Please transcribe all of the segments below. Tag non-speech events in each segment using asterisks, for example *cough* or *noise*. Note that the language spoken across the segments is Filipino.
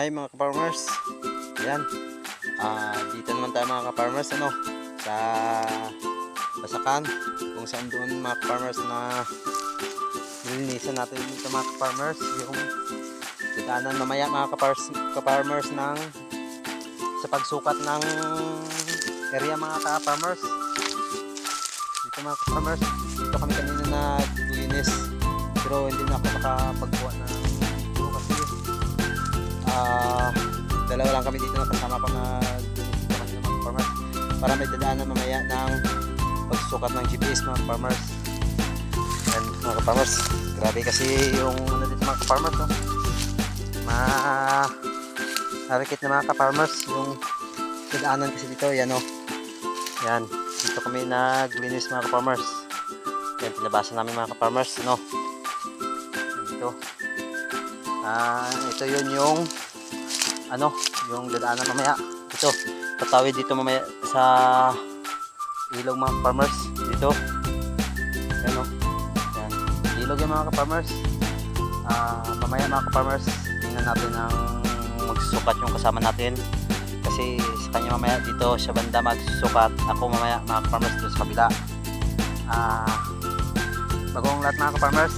Hi mga ka-farmers. Ayan. Ah, dito naman tayo mga ka-farmers ano sa Basakan kung saan doon mga ka-farmers na nilinisan natin dito mga ka-farmers yung daanan mamaya mga ka-farmers, ng sa pagsukat ng area mga ka-farmers dito mga ka-farmers dito kami kanina naglinis pero hindi na ako nakapagbuha ng dalawa lang kami dito na kasama na dito kami ng mga farmers para may dadaanan mamaya ng pagsukat ng GPS mga farmers. Yan mga farmers grabe kasi yung ano dito mga farmers no? ma narikit na mga farmers yung dadaanan kasi dito yan o yan dito kami naglinis mga farmers yan tinabasan namin mga farmers no? Dito. Ah ito yun yung ano yung dadaanan mamaya. Ito tatawid dito mamaya sa ilog mga farmers dito. Yan o yan ilog yung mga farmers ah mamaya mga farmers tingnan natin ang magsusukat yung kasama natin. Kasi sa kanya mamaya dito sa banda magsusukat. Ako mamaya mga farmers dito sa kabila. Ah bagong lahat mga farmers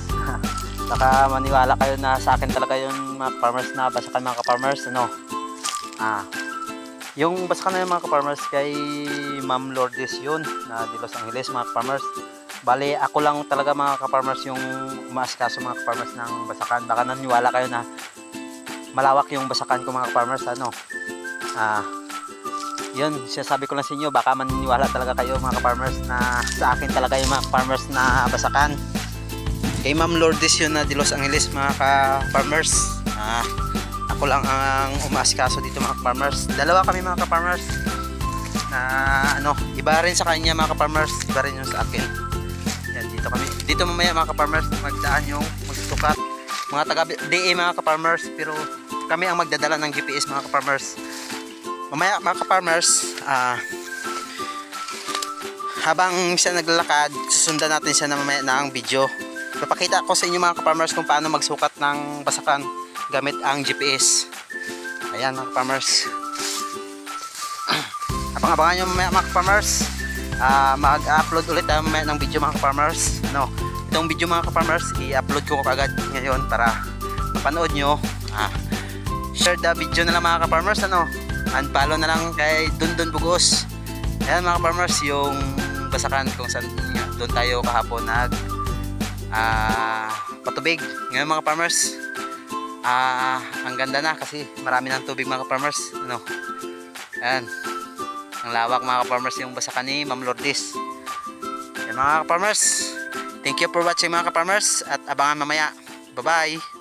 baka maniwala kayo na sa akin talaga yung mga farmers na basakan mga farmers ano? Ah. Yung basakan na yung mga farmers kay Ma'am Lourdes yun na di Los Angeles mga farmers bali ako lang talaga mga farmers yung umaasikaso mga farmers ng basakan. Baka naniwala kayo na malawak yung basakan ko mga farmers ano? Ah. Yun sinasabi ko lang sa inyo baka maniniwala talaga kayo mga farmers na sa akin talaga yung mga farmers na basakan kay Ma'am Lourdes yun na di Los Angeles mga ka-farmers. Ah, ako lang ang umaasikaso dito mga ka-farmers. Dalawa kami mga ka-farmers. Na ano iba rin sa kanya mga ka-farmers. Iba rin yung sa akin. Yan dito kami. Dito mamaya mga ka-farmers magdaan yung magsusukat mga taga DA mga ka-farmers pero kami ang magdadala ng GPS mga ka-farmers. Mamaya mga ka-farmers ah habang siya naglalakad susundan natin siya na mamaya na ang video Papakita ko sa inyo mga ka-farmers kung paano magsukat ng basakan gamit ang GPS. Ayan mga ka-farmers. *clears throat* Abang-abangan nyo mamaya mga ka-farmers. Ah, mag-upload ulit tayo mamaya ng video mga ka-farmers. Ano, itong video mga ka-farmers, i-upload ko agad ngayon para mapanood nyo. Ah, share the video na lang mga ka-farmers. Ano, and follow na lang kay Dundun Bugos. Ayan mga ka-farmers, yung basakan kung saan doon tayo kahapon nag ah patubig. Ngayon mga farmers ah ang ganda na kasi marami ng tubig mga farmers. Ano? Yan ang lawak mga farmers yung basakan ni Ma'am Lourdes. Yan mga farmers. Thank you for watching mga farmers. At abangan mamaya. Bye bye